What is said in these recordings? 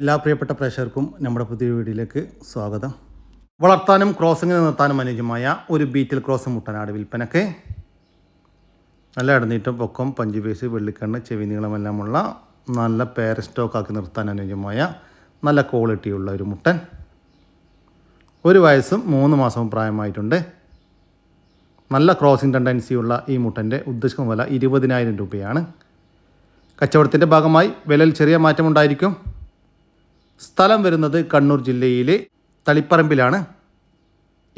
എല്ലാ പ്രിയപ്പെട്ട പ്രേക്ഷകർക്കും നമ്മുടെ പുതിയ വീഡിയോയിലേക്ക് സ്വാഗതം. വളർത്താനും ക്രോസിങ്ങിന് നിർത്താനും അനുയോജ്യമായ ഒരു ബീറ്റിൽ ക്രോസ് മുട്ടനാട് വിൽപ്പനക്ക് നല്ല ഇടനീട്ടം പൊക്കം പഞ്ചുപേസ് വെള്ളിക്കണ്ണ് ചെവി നീളമെല്ലാമുള്ള നല്ല പേര സ്റ്റോക്കാക്കി നിർത്താൻ അനുയോജ്യമായ നല്ല ക്വാളിറ്റിയുള്ള ഒരു മുട്ടൻ. ഒരു വയസ്സും മൂന്ന് മാസവും പ്രായമായിട്ടുണ്ട്. നല്ല ക്രോസിംഗ് ടെൻഡൻസിയുള്ള ഈ മുട്ടന്റെ ഉദ്ദേശിക്കുന്ന വില ഇരുപതിനായിരം രൂപയാണ്. കച്ചവടത്തിന്റെ ഭാഗമായി വിലയിൽ ചെറിയ മാറ്റമുണ്ടായിരിക്കും. സ്ഥലം വരുന്നത് കണ്ണൂർ ജില്ലയിലെ തളിപ്പറമ്പിലാണ്.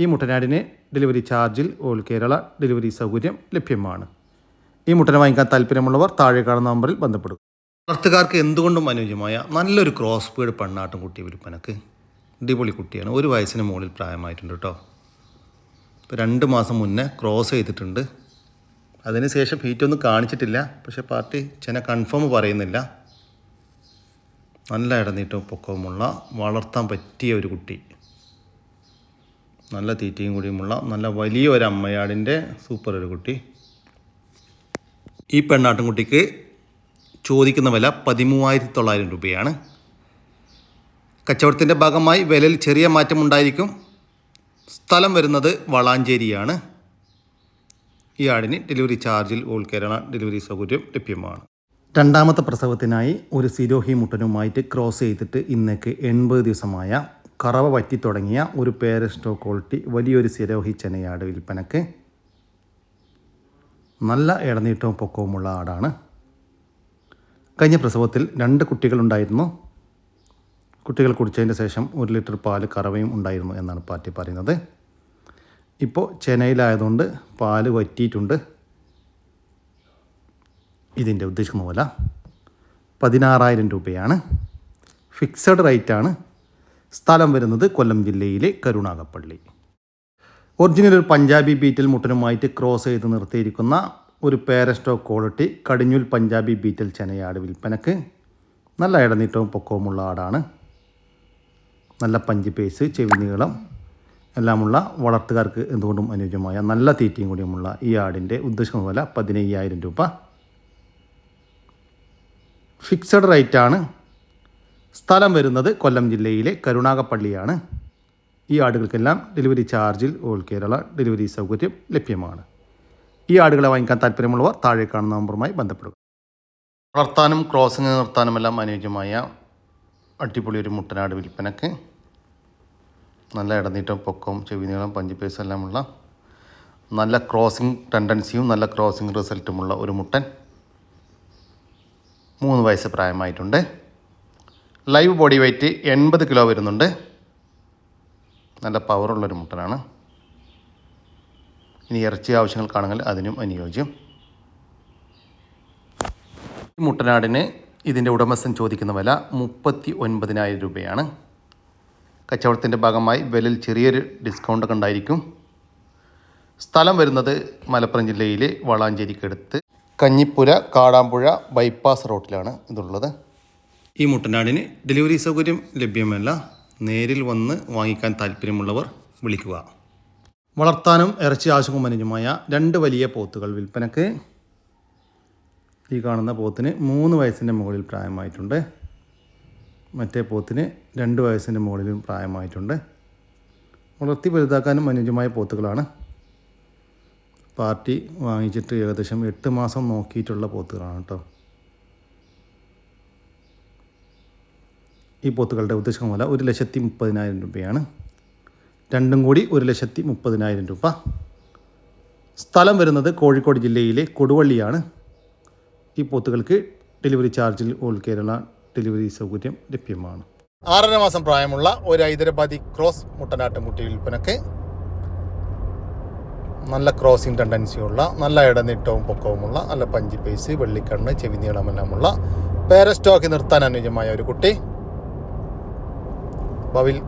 ഈ മുട്ടനാടിന് ഡെലിവറി ചാർജിൽ ഓൾ കേരള ഡെലിവറി സൗകര്യം ലഭ്യമാണ്. ഈ മുട്ടനെ വാങ്ങിക്കാൻ താല്പര്യമുള്ളവർ താഴെ കാണുന്ന നമ്പറിൽ ബന്ധപ്പെടും വളർത്തുകാർക്ക് എന്തുകൊണ്ടും അനുയോജ്യമായ നല്ലൊരു ക്രോസ് ബീഡ് പെണ്ണാട്ടും കുട്ടി വിൽപ്പനക്ക്. അടിപൊളി കുട്ടിയാണ്. ഒരു വയസ്സിന് മുകളിൽ പ്രായമായിട്ടുണ്ട് കേട്ടോ ഇപ്പോൾ രണ്ട് മാസം മുന്നേ ക്രോസ് ചെയ്തിട്ടുണ്ട്. അതിനുശേഷം ഹീറ്റൊന്നും കാണിച്ചിട്ടില്ല. പക്ഷേ പാർട്ടി ചെന കൺഫേം പറയുന്നില്ല. നല്ല ഇടനീട്ടവും പൊക്കവുമുള്ള വളർത്താൻ പറ്റിയ ഒരു കുട്ടി. നല്ല തീറ്റയും കൂടിയുമുള്ള നല്ല വലിയ ഒരു അമ്മയാടിന്റെ സൂപ്പർ ഒരു കുട്ടി. ഈ പെണ്ണാട്ടിൻകുട്ടിക്ക് ചോദിക്കുന്ന വില പതിമൂവായിരത്തി തൊള്ളായിരം രൂപയാണ്. കച്ചവടത്തിന്റെ ഭാഗമായി വിലയിൽ ചെറിയ മാറ്റമുണ്ടായിരിക്കും. സ്ഥലം വരുന്നത് വളാഞ്ചേരിയാണ്. ഈ ആടിന് ഡെലിവറി ചാർജിൽ ഓൾ കേരള ഡെലിവറി സൗകര്യം ലഭ്യമാണ്. രണ്ടാമത്തെ പ്രസവത്തിനായി ഒരു സിരോഹി മുട്ടനുമായിട്ട് ക്രോസ് ചെയ്തിട്ട് ഇന്നേക്ക് എൺപത് ദിവസമായ കറവ വറ്റി തുടങ്ങിയ ഒരു പേരസ്റ്റോ ക്വാളിറ്റി വലിയൊരു സിരോഹി ചെനയാട് വിൽപ്പനക്ക് നല്ല ഇടനീട്ടവും പൊക്കവുമുള്ള ആടാണ്. കഴിഞ്ഞ പ്രസവത്തിൽ രണ്ട് കുട്ടികളുണ്ടായിരുന്നു. കുട്ടികൾ കുടിച്ചതിന് ശേഷം ഒരു ലിറ്റർ പാൽ കറവയും ഉണ്ടായിരുന്നു എന്നാണ് പാറ്റി പറയുന്നത്. ഇപ്പോൾ ചെനയിലായതുകൊണ്ട് പാൽ വറ്റിയിട്ടുണ്ട്. ഇതിന്റെ ഉദ്ദേശിക്കുന്ന പോലെ പതിനാറായിരം രൂപയാണ്. ഫിക്സഡ് റേറ്റാണ് സ്ഥലം വരുന്നത് കൊല്ലം ജില്ലയിലെ കരുണാകപ്പള്ളി ഒറിജിനൽ ഒരു പഞ്ചാബി ബീറ്റിൽ മുട്ടനുമായിട്ട് ക്രോസ് ചെയ്ത് നിർത്തിയിരിക്കുന്ന ഒരു പേരസ്റ്റോ ക്വാളിറ്റി കടിഞ്ഞൂൽ പഞ്ചാബി ബീറ്റൽ ചെനയാട് വിൽപ്പനക്ക് നല്ല ഇടനീട്ടവും പൊക്കവുമുള്ള ആടാണ്. നല്ല പഞ്ച് പേസ് ചെവി നീളം എല്ലാമുള്ള വളർത്തുകാർക്ക് എന്തുകൊണ്ടും അനുയോജ്യമായ നല്ല തീറ്റയും കൂടിയുമുള്ള ഈ ആടിന്റെ ഉദ്ദേശിക്കുന്ന വില പതിനയ്യായിരം രൂപ. ഫിക്സഡ് റേറ്റാണ് സ്ഥലം വരുന്നത് കൊല്ലം ജില്ലയിലെ കരുണാകപ്പള്ളിയാണ് ഈ ആടുകൾക്കെല്ലാം ഡെലിവറി ചാർജിൽ ഓൾ കേരള ഡെലിവറി സൗകര്യം ലഭ്യമാണ്. ഈ ആടുകളെ വാങ്ങിക്കാൻ താല്പര്യമുള്ളവർ താഴെ കാണുന്ന നമ്പറുമായി ബന്ധപ്പെടുക. വളർത്താനും ക്രോസിംഗ് നിർത്താനുമെല്ലാം അനുയോജ്യമായ അടിപൊളി ഒരു മുട്ടനാട് വിൽപ്പനക്ക് നല്ല ഇടനീട്ടം പൊക്കവും ചെവി നീളം പഞ്ചിപ്പേസും എല്ലാമുള്ള നല്ല ക്രോസിംഗ് ടെൻഡൻസിയും നല്ല ക്രോസിംഗ് റിസൾട്ടുമുള്ള ഒരു മുട്ടൻ മൂന്ന് വയസ്സ് പ്രായമായിട്ടുണ്ട്. ലൈവ് ബോഡി വെയ്റ്റ് എൺപത് കിലോ വരുന്നുണ്ട്. നല്ല പവറുള്ളൊരു മുട്ടനാണ്. ഇനി ഇറച്ചി ആവശ്യങ്ങൾക്കാണെങ്കിൽ അതിനും അനുയോജ്യം. ഈ മുട്ടനാടിന് ഇതിന്റെ ഉടമസ്ഥൻ ചോദിക്കുന്ന വില മുപ്പത്തി ഒൻപതിനായിരം രൂപയാണ്. കച്ചവടത്തിന്റെ ഭാഗമായി വിലയിൽ ചെറിയൊരു ഡിസ്കൗണ്ട് ഉണ്ടായിരിക്കും. സ്ഥലം വരുന്നത് മലപ്പുറം ജില്ലയിലെ വളാഞ്ചേരിക്കടുത്ത് കഞ്ഞിപ്പുര കാടാമ്പുഴ ബൈപ്പാസ് റോട്ടിലാണ് ഇതുള്ളത്. ഈ മുട്ടനാടിന് ഡെലിവറി സൗകര്യം ലഭ്യമല്ല. നേരിൽ വന്ന് വാങ്ങിക്കാൻ താല്പര്യമുള്ളവർ വിളിക്കുക. വളർത്താനും ഇറച്ചി ആവശ്യവും അനുജമായ രണ്ട് വലിയ പോത്തുകൾ വിൽപ്പനക്ക്. ഈ കാണുന്ന പോത്തിന് മൂന്ന് വയസ്സിന്റെ മുകളിൽ പ്രായമായിട്ടുണ്ട്. മറ്റേ പോത്തിന് രണ്ട് വയസ്സിന്റെ മുകളിലും പ്രായമായിട്ടുണ്ട്. വളർത്തി വലുതാക്കാനും അനുയോജ്യമായ പോത്തുകളാണ്. പാർട്ടി വാങ്ങിച്ചിട്ട് ഏകദേശം എട്ട് മാസം നോക്കിയിട്ടുള്ള പോത്തുകളാണ് കേട്ടോ. ഈ പോത്തുകളുടെ ഉദ്ദേശം വില ഒരു ലക്ഷത്തി മുപ്പതിനായിരം രൂപയാണ്. രണ്ടും കൂടി ഒരു ലക്ഷത്തി മുപ്പതിനായിരം രൂപ. സ്ഥലം വരുന്നത് കോഴിക്കോട് ജില്ലയിലെ കൊടുവള്ളിയാണ്. ഈ പോത്തുകൾക്ക് ഡെലിവറി ചാർജിൽ ഓൾ കേരള ഡെലിവറി സൗകര്യം ലഭ്യമാണ്. ആറര മാസം പ്രായമുള്ള ഒരു ഹൈദരാബാദി ക്രോസ് മുട്ടനാട്ട് മുട്ടി വിൽപ്പനക്ക് നല്ല ക്രോസിംഗ് ടെൻഡൻസിയുള്ള നല്ല ഇടനീട്ടവും പൊക്കവുമുള്ള നല്ല പഞ്ചി പേസ് വെള്ളിക്കണ്ണ് ചെവി നീളമെല്ലാമുള്ള പേരസ്റ്റോക്ക് നിർത്താൻ അനുയോജ്യമായ ഒരു കുട്ടി. ഭാവിയിൽ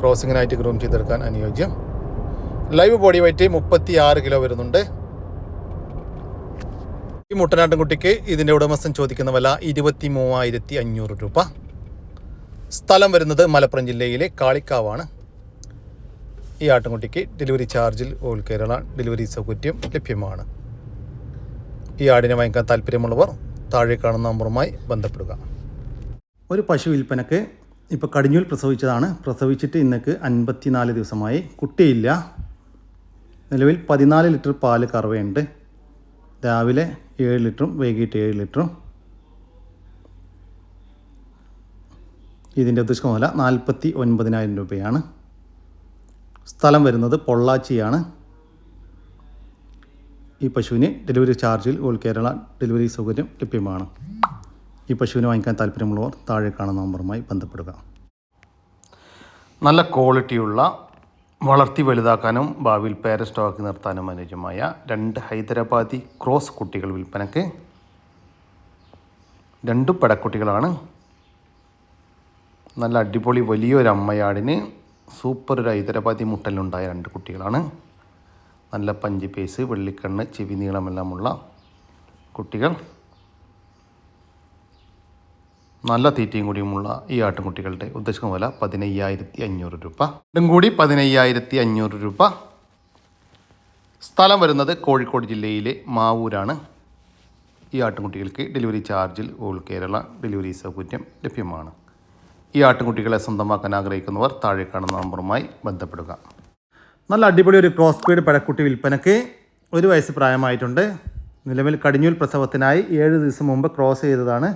ക്രോസിങ്ങിനായിട്ട് ഗ്രൂം ചെയ്തെടുക്കാൻ അനുയോജ്യം. ലൈവ് ബോഡി വെയിറ്റ് മുപ്പത്തി ആറ് കിലോ വരുന്നുണ്ട്. ഈ മുട്ടനാട്ടിൻകുട്ടിക്ക് ഇതിന്റെ ഉടമസ്ഥൻ ചോദിക്കുന്ന വില ഇരുപത്തി മൂവായിരത്തി അഞ്ഞൂറ് രൂപ. സ്ഥലം വരുന്നത് മലപ്പുറം ജില്ലയിലെ കാളിക്കാവാണ്. ഈ ആട്ടിൻകുട്ടിക്ക് ഡെലിവറി ചാർജിൽ ഓൾ കേരള ഡെലിവറി സൗകര്യം ലഭ്യമാണ്. ഈ ആടിനെ വാങ്ങിക്കാൻ താല്പര്യമുള്ളവർ താഴെ കാണുന്ന നമ്പറുമായി ബന്ധപ്പെടുക. ഒരു പശു വിൽപ്പനക്ക് ഇപ്പോൾ കടിഞ്ഞൂൽ പ്രസവിച്ചതാണ്. പ്രസവിച്ചിട്ട് ഇന്നേക്ക് അൻപത്തിനാല് ദിവസമായി. കുട്ടിയില്ല. നിലവിൽ പതിനാല് ലിറ്റർ പാൽ കറവയുണ്ട്. രാവിലെ ഏഴ് ലിറ്ററും വൈകിട്ട് ഏഴ് ലിറ്ററും. ഇതിന്റെ ഉദ്ദേശം വില നാൽപ്പത്തി ഒൻപതിനായിരം രൂപയാണ്. സ്ഥലം വരുന്നത് പൊള്ളാച്ചിയാണ്. ഈ പശുവിന് ഡെലിവറി ചാർജിൽ ഓൾ കേരള ഡെലിവറി സൗകര്യം ലഭ്യമാണ്. ഈ പശുവിനെ വാങ്ങിക്കാൻ താല്പര്യമുള്ളവർ താഴെ കാണുന്ന നമ്പറുമായി ബന്ധപ്പെടുക. നല്ല ക്വാളിറ്റിയുള്ള വളർത്തി വലുതാക്കാനും ഭാവിയിൽ പേര സ്റ്റോക്ക് നിർത്താനും അനുയോജ്യമായ രണ്ട് ഹൈദരാബാദി ക്രോസ് കുട്ടികൾ വിൽപ്പനയ്ക്ക് രണ്ട് പെടക്കുട്ടികളാണ്. നല്ല അടിപൊളി വലിയൊരു അമ്മയാടിന് സൂപ്പർ ഒരു ഹൈദരാബാദി മുട്ടലുണ്ടായ രണ്ട് കുട്ടികളാണ്. നല്ല പഞ്ച് പേസ് വെള്ളിക്കണ്ണ് ചെവി നീളമെല്ലാമുള്ള കുട്ടികൾ. നല്ല തീറ്റയും കൂടിയുമുള്ള ഈ ആട്ടുംകുട്ടികളുടെ ഉദ്ദേശിക്കുന്ന വില പതിനയ്യായിരത്തി അഞ്ഞൂറ് രൂപ. രണ്ടും കൂടി പതിനയ്യായിരത്തി അഞ്ഞൂറ് രൂപ. സ്ഥലം വരുന്നത് കോഴിക്കോട് ജില്ലയിലെ മാവൂരാണ്. ഈ ആട്ടുംകുട്ടികൾക്ക് ഡെലിവറി ചാർജിൽ ഓൾ കേരള ഡെലിവറി സൗകര്യം ലഭ്യമാണ്. ഈ ആട്ടുകുട്ടികളെ സ്വന്തമാക്കാൻ ആഗ്രഹിക്കുന്നവർ താഴെ കാണുന്ന നമ്പറുമായി ബന്ധപ്പെടുക. നല്ല അടിപൊളി ഒരു ക്രോസ് പീഡ് പഴക്കുട്ടി വിൽപ്പനയ്ക്ക് ഒരു വയസ്സ് പ്രായമായിട്ടുണ്ട്. നിലവിൽ കടിഞ്ഞൂൽ പ്രസവത്തിനായി ഏഴ് ദിവസം മുമ്പ് ക്രോസ് ചെയ്തതാണ്.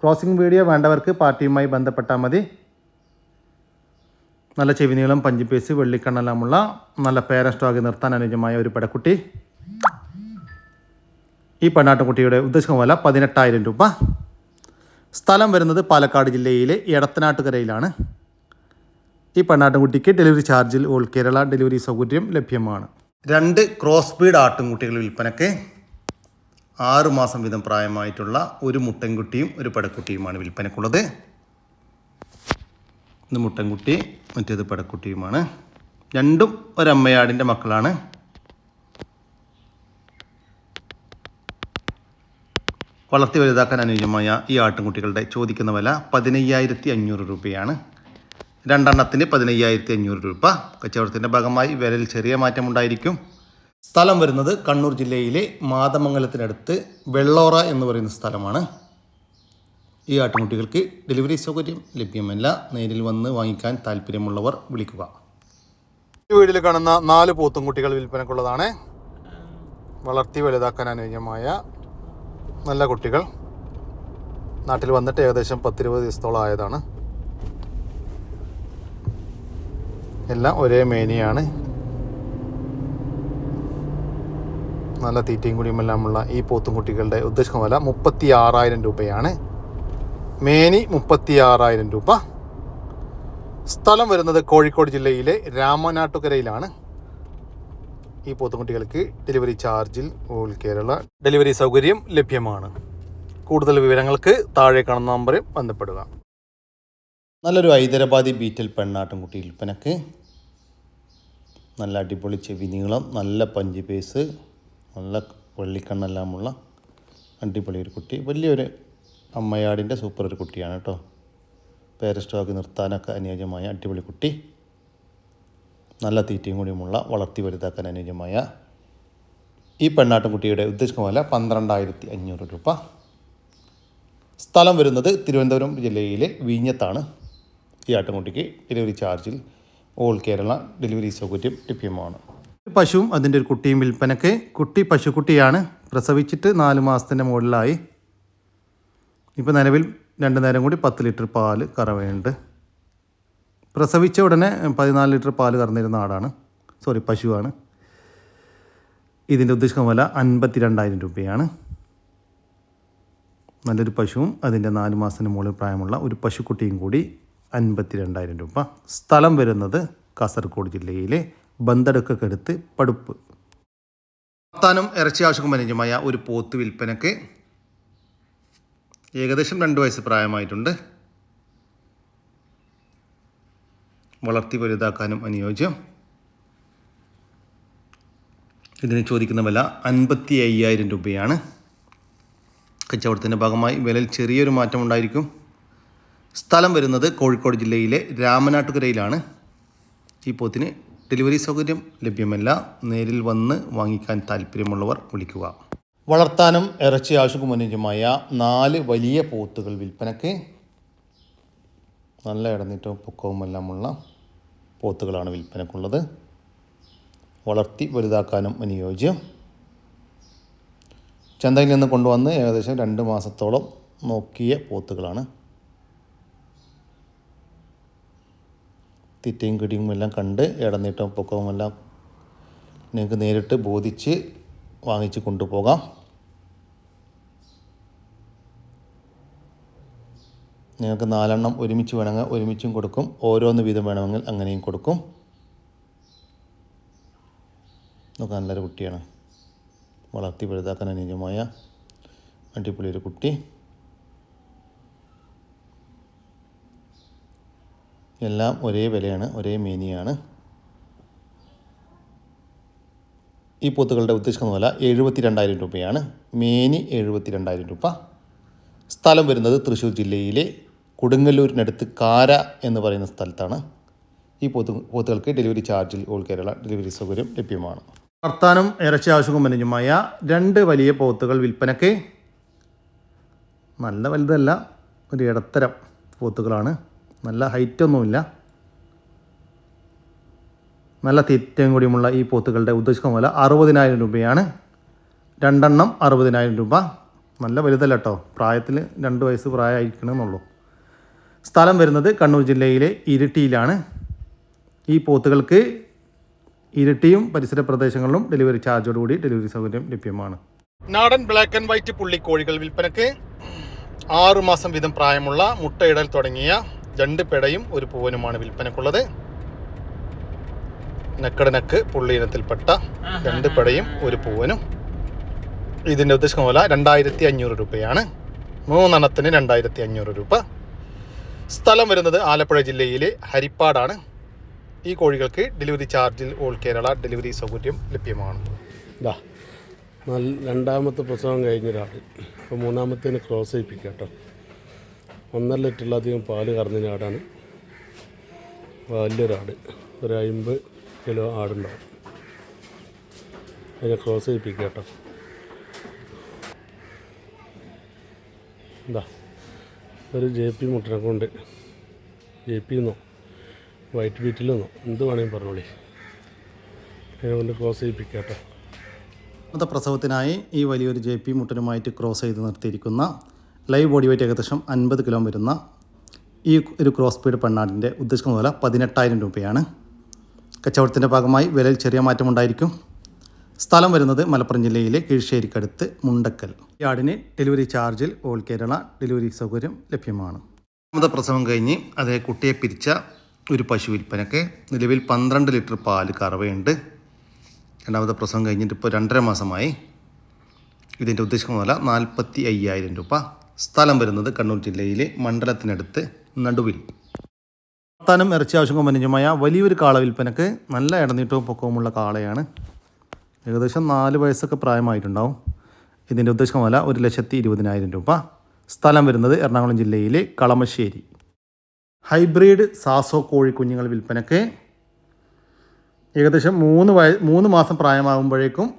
ക്രോസിംഗ് വീഡിയോ വേണ്ടവർക്ക് പാർട്ടിയുമായി ബന്ധപ്പെട്ടാൽ മതി. നല്ല ചെവിനീളം പഞ്ചിപ്പേസ് വെള്ളിക്കണ്ണെല്ലാമുള്ള നല്ല പേരസ്റ്റോക്കി നിർത്താൻ അനുയോജ്യമായ ഒരു പടക്കുട്ടി ഈ പെണ്ണാട്ടുകുട്ടിയുടെ ഉദ്ദേശിക്കുന്ന വില പതിനെട്ടായിരം രൂപ. സ്ഥലം വരുന്നത് പാലക്കാട് ജില്ലയിലെ എടത്തനാട്ടുകരയിലാണ്. ഈ പെണ്ണാട്ടുംകുട്ടിക്ക് ഡെലിവറി ചാർജിൽ ഓൾ കേരള ഡെലിവറി സൗകര്യം ലഭ്യമാണ്. രണ്ട് ക്രോസ് ബീഡ് ആട്ടുംകുട്ടികൾ വിൽപ്പനയ്ക്ക് ആറുമാസം വീതം പ്രായമായിട്ടുള്ള ഒരു മുട്ടൻകുട്ടിയും ഒരു പടക്കുട്ടിയുമാണ് വിൽപ്പനക്കുള്ളത് ഇത് മുട്ടൻകുട്ടി മറ്റേത് പടക്കുട്ടിയുമാണ്. രണ്ടും ഒരമ്മയാടിന്റെ മക്കളാണ്. വളർത്തി വലുതാക്കാൻ അനുയോജ്യമായ ഈ ആട്ടിൻകുട്ടികളുടെ ചോദിക്കുന്ന വില പതിനയ്യായിരത്തി അഞ്ഞൂറ് രൂപയാണ്. രണ്ടെണ്ണത്തിന് പതിനയ്യായിരത്തി അഞ്ഞൂറ് രൂപ. കച്ചവടത്തിന്റെ ഭാഗമായി വിലയിൽ ചെറിയ മാറ്റമുണ്ടായിരിക്കും സ്ഥലം വരുന്നത് കണ്ണൂർ ജില്ലയിലെ മാതമംഗലത്തിനടുത്ത് വെള്ളോറ എന്ന് പറയുന്ന സ്ഥലമാണ്. ഈ ആട്ടിൻകുട്ടികൾക്ക് ഡെലിവറി സൗകര്യം ലഭ്യമല്ല. നേരിൽ വന്ന് വാങ്ങിക്കാൻ താല്പര്യമുള്ളവർ വിളിക്കുക. ഈ വീട്ടിൽ കാണുന്ന നാല് പോത്തുംകുട്ടികൾ വിൽപ്പനക്കുള്ളതാണ്. വളർത്തി വലുതാക്കാൻ അനുയോജ്യമായ നല്ല കുട്ടികൾ. നാട്ടിൽ വന്നിട്ട് ഏകദേശം പത്തിരുപത് ദിവസത്തോളം ആയതാണ്. എല്ലാം ഒരേ മേനിയാണ്. നല്ല തീറ്റയും കുടിയുമെല്ലാമുള്ള ഈ പോത്തുംകുട്ടികളുടെ ഉദ്ദേശം വില മുപ്പത്തി ആറായിരം രൂപയാണ്. മേനി മുപ്പത്തി ആറായിരം രൂപ. സ്ഥലം വരുന്നത് കോഴിക്കോട് ജില്ലയിലെ രാമനാട്ടുകരയിലാണ്. ഈ പോത്തുകുട്ടികൾക്ക് ഡെലിവറി ചാർജിൽ ഓൾ കേരള ഡെലിവറി സൗകര്യം ലഭ്യമാണ്. കൂടുതൽ വിവരങ്ങൾക്ക് താഴെ കാണുന്ന നമ്പറിൽ ബന്ധപ്പെടുക. നല്ലൊരു ഹൈദരാബാദി ബീറ്റൽ പെണ്ണാട്ടുംകുട്ടി വിൽപ്പനക്ക്. നല്ല അടിപൊളി ചെവി നീളം നല്ല പഞ്ച് പേസ് നല്ല വെള്ളിക്കണ്ണെല്ലാമുള്ള അടിപൊളി ഒരു കുട്ടി. വലിയൊരു അമ്മയാടിന്റെ സൂപ്പർ ഒരു കുട്ടിയാണ് കേട്ടോ. പേരസ്റ്റോക്ക് നിർത്താനൊക്കെ അനുയോജ്യമായ അടിപൊളി കുട്ടി. നല്ല തീറ്റയും കൂടിയുമുള്ള വളർത്തി വലുതാക്കാൻ അനുയോജ്യമായ ഈ പെണ്ണാട്ടുംകുട്ടിയുടെ ഉദ്ദേശിക്കുന്ന വില പന്ത്രണ്ടായിരത്തി അഞ്ഞൂറ് രൂപ. സ്ഥലം വരുന്നത് തിരുവനന്തപുരം ജില്ലയിലെ വിഞ്ഞത്താണ്. ഈ ആട്ടുംകുട്ടിക്ക് ഡെലിവറി ചാർജിൽ ഓൾ കേരള ഡെലിവറി സൗകര്യം ലഭ്യമാണ്. പശുവും അതിന്റെ ഒരു കുട്ടിയും വിൽപ്പനയ്ക്ക് കുട്ടി പശുക്കുട്ടിയാണ് പ്രസവിച്ചിട്ട് നാല് മാസത്തിന്റെ മുകളിലായി. ഇപ്പോൾ നിലവിൽ രണ്ട് നേരം കൂടി പത്ത് ലിറ്റർ പാൽ കറവയുണ്ട്. പ്രസവിച്ച ഉടനെ പതിനാല് ലിറ്റർ പാൽ കറന്നിരുന്ന ആടാണ്. സോറി പശുവാണ്. ഇതിന്റെ ഉദ്ദേശം വില അൻപത്തി രണ്ടായിരം രൂപയാണ്. നല്ലൊരു പശുവും അതിന്റെ നാല് മാസത്തിന് മുകളിൽ പ്രായമുള്ള ഒരു പശുക്കുട്ടിയും കൂടി അൻപത്തി രണ്ടായിരം രൂപ. സ്ഥലം വരുന്നത് കാസർഗോഡ് ജില്ലയിലെ ബന്തടുക്കടുത്ത് പടുപ്പ്. വർത്താനം ഇറച്ചി ആവശ്യം അനുജമായ ഒരു പോത്ത് വിൽപ്പനക്ക് ഏകദേശം രണ്ട് വയസ്സ് പ്രായമായിട്ടുണ്ട്. വളർത്തി വലുതാക്കാനും അനുയോജ്യം. ഇതിന് ചോദിക്കുന്ന വില അൻപത്തി അയ്യായിരം രൂപയാണ്. കച്ചവടത്തിന്റെ ഭാഗമായി വിലയിൽ ചെറിയൊരു മാറ്റം ഉണ്ടായിരിക്കും. സ്ഥലം വരുന്നത് കോഴിക്കോട് ജില്ലയിലെ രാമനാട്ടുകരയിലാണ്. ഈ പോത്തിന് ഡെലിവറി സൗകര്യം ലഭ്യമല്ല. നേരിൽ വന്ന് വാങ്ങിക്കാൻ താല്പര്യമുള്ളവർ വിളിക്കുക. വളർത്താനും ഇറച്ചി ആവശ്യക്കും അനുയോജ്യമായ നാല് വലിയ പോത്തുകൾ വിൽപ്പനയ്ക്ക്. നല്ല ഇടനീറ്റവും പൊക്കവും എല്ലാമുള്ള പോത്തുകളാണ് വിൽപ്പനക്കുള്ളത്. വളർത്തി വലുതാക്കാനും അനുയോജ്യം ചന്തയിൽ നിന്ന് കൊണ്ടുവന്ന് ഏകദേശം രണ്ട് മാസത്തോളം നോക്കിയ പോത്തുകളാണ്. തിറ്റയും കിടിയും എല്ലാം കണ്ട് ഇടനീട്ടവും പൊക്കവുമെല്ലാം നിങ്ങൾക്ക് നേരിട്ട് ബോധിച്ച് വാങ്ങിച്ച് കൊണ്ടുപോകാം. നിങ്ങൾക്ക് നാലെണ്ണം ഒരുമിച്ച് വേണമെങ്കിൽ ഒരുമിച്ചും കൊടുക്കും. ഓരോന്ന് വീതം വേണമെങ്കിൽ അങ്ങനെയും കൊടുക്കും. നോക്കാൻ നല്ലൊരു കുട്ടിയാണ്. വളർത്തി വലുതാക്കാൻ അനുയോജ്യമായ അടിപൊളി ഒരു കുട്ടി. എല്ലാം ഒരേ വിലയാണ് ഒരേ മേനിയാണ്. ഈ പോത്തുകളുടെ ഉദ്ദേശിക്കുന്ന വില എഴുപത്തി രണ്ടായിരം രൂപയാണ്. മേനി എഴുപത്തി രണ്ടായിരം രൂപ. സ്ഥലം വരുന്നത് തൃശ്ശൂർ ജില്ലയിലെ കൊടുങ്ങല്ലൂരിനടുത്ത് കാര എന്ന് പറയുന്ന സ്ഥലത്താണ് ഈ പോത്ത് പോത്തുകൾക്ക് ഡെലിവറി ചാർജിൽ ഓൾ കേരള ഡെലിവറി സൗകര്യം ലഭ്യമാണ്. വർത്താനം ഇറച്ചി ആവശ്യവും അനുജമായ രണ്ട് വലിയ പോത്തുകൾ വിൽപ്പനയ്ക്ക് നല്ല വലുതല്ല ഒരു ഇടത്തരം പോത്തുകളാണ്. നല്ല ഹൈറ്റൊന്നുമില്ല നല്ല തീറ്റയും കൂടിയുമുള്ള ഈ പോത്തുകളുടെ ഉദ്ദേശിക്കുന്ന പോലെ അറുപതിനായിരം രൂപയാണ്. രണ്ടെണ്ണം അറുപതിനായിരം രൂപ. നല്ല വലുതല്ല കേട്ടോ പ്രായത്തിൽ രണ്ട് വയസ്സ് പ്രായമായിരിക്കണമെന്നുള്ളൂ സ്ഥലം വരുന്നത് കണ്ണൂർ ജില്ലയിലെ ഇരിട്ടിയിലാണ്. ഈ പോത്തുകൾക്ക് ഇരിട്ടിയും പരിസര പ്രദേശങ്ങളിലും ഡെലിവറി ചാർജോടുകൂടി ഡെലിവറി സൗകര്യം ലഭ്യമാണ്. നാടൻ ബ്ലാക്ക് ആൻഡ് വൈറ്റ് പുള്ളിക്കോഴികൾ വിൽപ്പനക്ക് ആറു മാസം വീതം പ്രായമുള്ള മുട്ടയിടൽ തുടങ്ങിയ രണ്ട് പെടയും ഒരു പൂവനുമാണ് വിൽപ്പനക്കുള്ളത്. നക്കട് നക്ക് പുള്ളി ഇനത്തിൽപ്പെട്ട രണ്ട് പെടയും ഒരു പൂവനും. ഇതിന്റെ ഉദ്ദേശം പോലെ രണ്ടായിരത്തി അഞ്ഞൂറ് രൂപയാണ്. മൂന്നെണ്ണത്തിന് രണ്ടായിരത്തി അഞ്ഞൂറ് രൂപ. സ്ഥലം വരുന്നത് ആലപ്പുഴ ജില്ലയിലെ ഹരിപ്പാടാണ്. ഈ കോഴികൾക്ക് ഡെലിവറി ചാർജിൽ ഓൾ കേരള ഡെലിവറി സൗകര്യം ലഭ്യമാണ്. രണ്ടാമത്തെ പ്രസവം കഴിഞ്ഞ ഒരാൾ ഇപ്പോൾ മൂന്നാമത്തേന് ക്രോസ് ചെയ്യിപ്പിക്കുക കേട്ടോ. ഒന്നര ലിറ്ററിലധികം പാൽ കറന്നിന് ആടാണ്. വലിയൊരാട്. ഒരു അമ്പത് കിലോ ആടുണ്ടാവും. അതിനെ ക്രോസ് ചെയ്യിപ്പിക്കുക കേട്ടോ. എന്താ ഒരു ജെ പി മുട്ടനൊക്കെ കൊണ്ട്. ജെ പി എന്നോ? വൈറ്റ് ബീറ്റിലെന്നോ എന്ത് വേണമെങ്കിൽ പറഞ്ഞോളി. കൊണ്ട് ക്രോസ് ചെയ്യിപ്പിക്കട്ടോ. കേട്ടോ രണ്ടാമത്തെ പ്രസവത്തിനായി ഈ വലിയൊരു ജെ പി മുട്ടനുമായിട്ട് ക്രോസ് ചെയ്ത് നിർത്തിയിരിക്കുന്ന ലൈവ് ബോഡി വെയിറ്റ് ഏകദേശം അൻപത് കിലോ വരുന്ന ഈ ഒരു ക്രോസ് പീഡ് പെണ്ണാടിന്റെ ഉദ്ദേശിക്കുന്ന വില പതിനെട്ടായിരം രൂപയാണ്. കച്ചവടത്തിന്റെ ഭാഗമായി വിലയിൽ ചെറിയ മാറ്റമുണ്ടായിരിക്കും. സ്ഥലം വരുന്നത് മലപ്പുറം ജില്ലയിലെ കീഴ്ശ്ശേരിക്കടുത്ത് മുണ്ടക്കൽ. യാർഡിന് ഡെലിവറി ചാർജിൽ ഓൾ കേരള ഡെലിവറി സൗകര്യം ലഭ്യമാണ്. അമൃത പ്രസവം കഴിഞ്ഞ് അതേ കുട്ടിയെ പിരിച്ച ഒരു പശു വിൽപ്പനയ്ക്ക് നിലവിൽ പന്ത്രണ്ട് ലിറ്റർ പാൽ കറവയുണ്ട്. രണ്ടാമത്തെ പ്രസവം കഴിഞ്ഞിട്ട് ഇപ്പോൾ രണ്ടര മാസമായി. ഇതിന്റെ ഉദ്ദേശിക്കുന്ന വില നാൽപ്പത്തി അയ്യായിരം രൂപ. സ്ഥലം വരുന്നത് കണ്ണൂർ ജില്ലയിലെ മണ്ഡലത്തിനടുത്ത് നടുവിൽ. വർത്താനം ഇറച്ചി ആവശ്യങ്ങൾ മനുഷ്യമായ വലിയൊരു കാള വിൽപ്പനക്ക് നല്ല ഇടനീട്ടവും പൊക്കവുമുള്ള കാളയാണ് ഏകദേശം നാല് വയസ്സൊക്കെ പ്രായമായിട്ടുണ്ടാവും. ഇതിന്റെ ഉദ്ദേശം വില ഒരു ലക്ഷത്തി ഇരുപതിനായിരം രൂപ സ്ഥലം വരുന്നത് എറണാകുളം ജില്ലയിലെ കളമശ്ശേരി. ഹൈബ്രിഡ് സാസോ കോഴിക്കുഞ്ഞുങ്ങൾ വിൽപ്പനയ്ക്ക് ഏകദേശം മൂന്ന് വയ മൂന്ന് മാസം പ്രായമാകുമ്പോഴേക്കും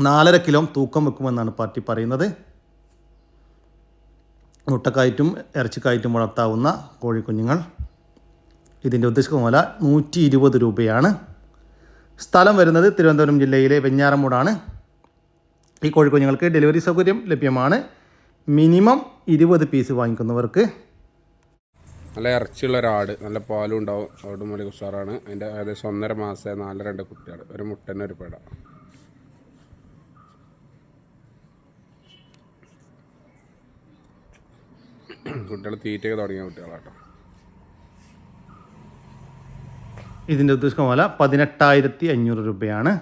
നാലര കിലോ തൂക്കം വെക്കുമെന്നാണ് പാർട്ടി പറയുന്നത്. മുട്ടക്കായിട്ടും ഇറച്ചിക്കായിട്ടും വളർത്താവുന്ന കോഴിക്കുഞ്ഞുങ്ങൾ ഇതിന്റെ ഉദ്ദേശിക്കുന്ന വില നൂറ്റി ഇരുപത് രൂപയാണ്. സ്ഥലം വരുന്നത് തിരുവനന്തപുരം ജില്ലയിലെ വെഞ്ഞാറമൂടാണ്. ഈ കോഴിക്കുഞ്ഞുങ്ങൾക്ക് ഡെലിവറി സൗകര്യം ലഭ്യമാണ്. മിനിമം ഇരുപത് പീസ് വാങ്ങിക്കുന്നവർക്ക്. നല്ല ഇറച്ചിയുള്ള ഒരാട് നല്ല പാലും ഉണ്ടാവും. അവിടെ മുതൽ ഉഷാറാണ്. അതിന്റെ ഏകദേശം ഒന്നര മാസം നാല് രണ്ട് കുട്ടികൾ. ഒരു മുട്ടന് ഒരു പേട. കുട്ടികൾ തീറ്റയൊക്കെ തുടങ്ങിയ കുട്ടികളാട്ടോ. ഇതിന്റെ ഉദ്ദേശിക്കുന്ന വില പതിനെട്ടായിരത്തി അഞ്ഞൂറ് രൂപയാണ്.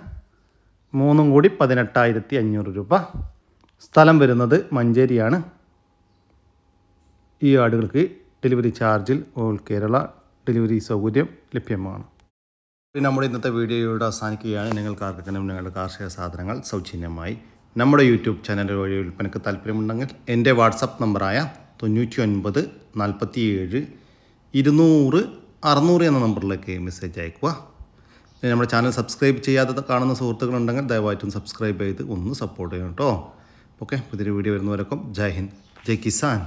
മൂന്നും കൂടി പതിനെട്ടായിരത്തി അഞ്ഞൂറ് രൂപ. സ്ഥലം വരുന്നത് മഞ്ചേരിയാണ്. ഈ ആടുകൾക്ക് ഡെലിവറി ചാർജിൽ ഓൾ കേരള ഡെലിവറി സൗകര്യം ലഭ്യമാണ്. നമ്മുടെ ഇന്നത്തെ വീഡിയോയോട് അവസാനിക്കുകയാണ്. നിങ്ങൾക്ക് ആർക്കെങ്കിലും നിങ്ങളുടെ കാർഷിക സാധനങ്ങൾ സൗജന്യമായി നമ്മുടെ യൂട്യൂബ് ചാനൽ വഴി വിൽപ്പനയ്ക്ക് താല്പര്യമുണ്ടെങ്കിൽ എന്റെ വാട്സപ്പ് നമ്പറായ തൊണ്ണൂറ്റി ഒൻപത് നാൽപ്പത്തി ഏഴ് ഇരുന്നൂറ് അറുന്നൂറ് എന്ന നമ്പറിലേക്ക് മെസ്സേജ് അയക്കുക. നമ്മുടെ ചാനൽ സബ്സ്ക്രൈബ് ചെയ്യാതെ കാണുന്ന സുഹൃത്തുക്കളുണ്ടെങ്കിൽ ദയവായിട്ടും സബ്സ്ക്രൈബ് ചെയ്ത് ഒന്ന് സപ്പോർട്ട് ചെയ്യണം കേട്ടോ ഓക്കെ പുതിയൊരു വീഡിയോ വരുന്നവരൊക്കെ ജയ് ഹിന്ദ് ജയ് കിസാൻ.